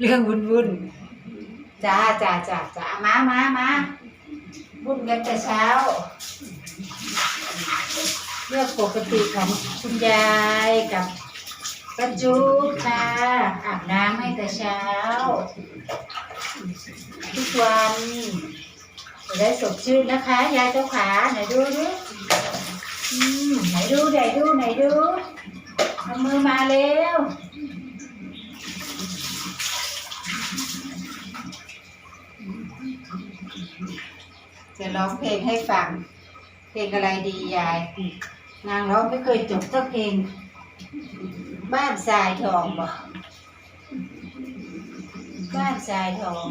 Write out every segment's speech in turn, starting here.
เรื่องวุ่นวุ่นจ้าจ้าจ้าจ้ามามามาวุ่นกันแต่เช้า เรื่องปกติของคุณยายกับป้าจุ๊บค่ะอาบน้ำให้แต่เช้า ทุกวันจะได้สดชื่นนะคะ ยายเจ้าขาไหนดูดิไหนดูไหนดูไหนดูเอามือมาเร็ว จะร้องเพลงให้ฟัง เพลงอะไรดียาย นางร้องไม่เคยจบสักเพลง บ้านทรายทองบ่บ้านทรายทอง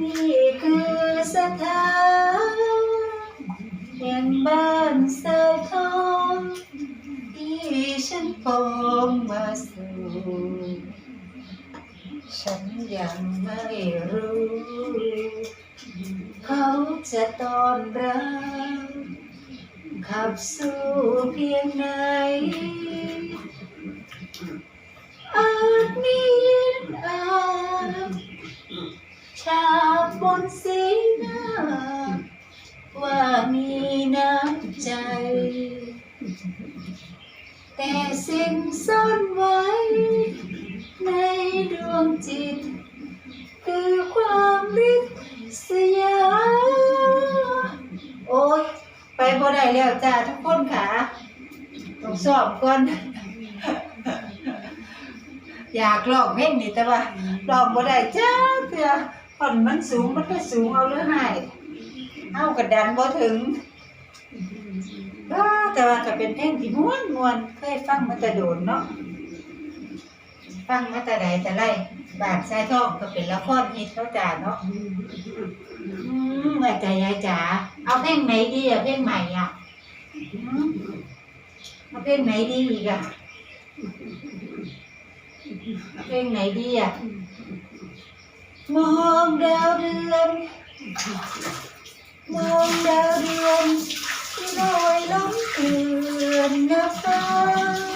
นี่คือสถานแห่งบ้านทรายทองที่ฉันปองมาสู่ฉันยังไม่ จะต้อนรับขับสู้เพียงไหนอาจมียินอาชาบบนสีหน้า ว่ามีน้ำใจ แต่สิ่งซ่อนไว้ ในดวงจิต แล้วจ้าทุกคนค่ะต้องสอบก่อน อยากลองเพลงนี่แต่ว่าลองบ่ได้จ้าเถื่อผ่อนมันสูงมันก็สูงเอาเรื่องให้เอากระดันบ่ถึงแต่ว่าก็เป็นเพลงที่ม่วนมวนเคยฟังมาแต่โดนเนาะฟังมาแต่ใดแต่ไรบาทชายทองก็เป็นละครฮิตเขาจ่าเนาะอืมแม่ใจยายจ๋าเอาเพลงไหนดีอะเพลงใหม่อะ Cái này đi gì cả Cái này đi à? Mơ hôm đau đêm Mơ hôm đau đêm Đôi lắm thường nắp tơ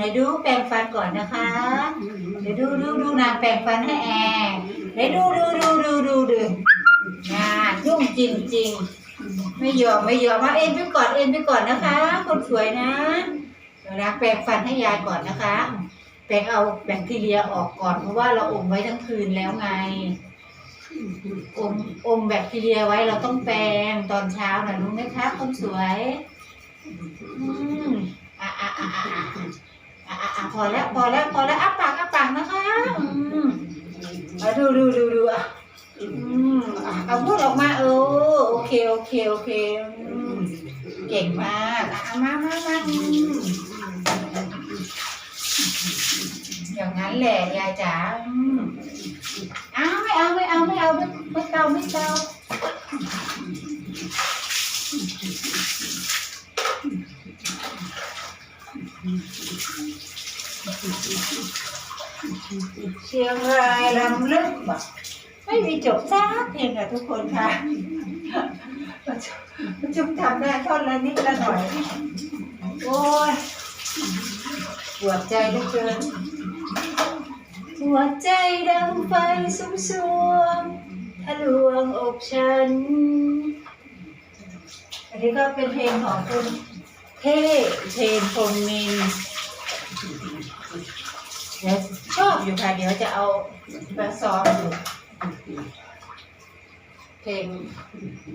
ไหนดูแปรงฟันก่อนนะคะเดี๋ยวดูดูดูนางแปรงฟันให้แอร์ไหนดูดูดูดูดูดูงานยุ่งจริงๆไม่ยอมไม่ยอมว่าเอ็นไปก่อนเอ็นไปก่อนนะคะ คนสวยนะเดี๋ยวนะแปรงฟันให้ยายก่อนนะคะ แปรงเอาแบคทีเรียออกก่อนเพราะว่าเราอมไว้ทั้งคืนแล้วไงอมอมแบคทีเรียไว้เราต้องแปรงตอนเช้านะรู้ไหมคะคนสวย อืมอะอะอะอะ อะอะอะพอแล้วพอแล้วพอแล้วอ้าปากอ้าปากนะคะอืมเอดูดูดูดูอะอืมอะเอาพูดออกมาเออโอเคโอเคโอเคอืมเก่งมากอะมามามาอืมอย่างนั้นแหละยายจ๋าอืมเอาไม่เอาไม่เอาไม่เอาไม่ไม่เกาไม่เกา เชียงรายลำลึกบ่ไม่มีจบสักเพลงอะทุกคนค่ะประจุประจุทำได้ท่อนละนิดละหน่อย โอ้ยปวดใจเหลือเกินหัวใจดังไฟสุมสวงทะลวงอกฉัน อันนี้ก็เป็นเพลงของคุณเท่เพลงพงศ์นิน เดี๋ยวชอบอยู่ค่ะ เดี๋ยวจะเอามาซ้อมอยู่เพลง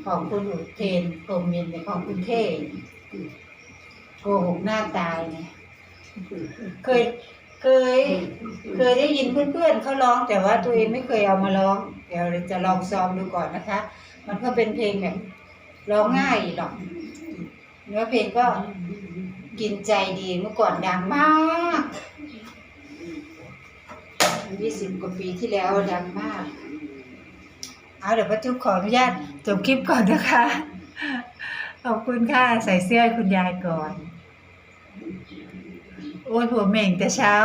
ของคุณอุเทนพรหมมินเนี่ยของคุณเท่โกหกหน้าตายเนี่ยเคยเคย เคยได้ยินเพื่อนๆเขาร้องแต่ว่าตัวเองไม่เคยเอามาร้อง เดี๋ยวจะลองซ้อมดูก่อนนะคะ มันก็เป็นเพลงแบบร้องง่ายหรอกเนื้อเพลงก็กินใจดีเมื่อก่อนดังมาก ยี่สิบกว่าปีที่แล้วดังมาก เอาเดี๋ยวป้าจุ๊บขออนุญาตจบคลิปก่อนนะคะ ขอบคุณค่ะ ใส่เสื้อให้คุณยายก่อน โอ้ยผัวเหม่งแต่เช้า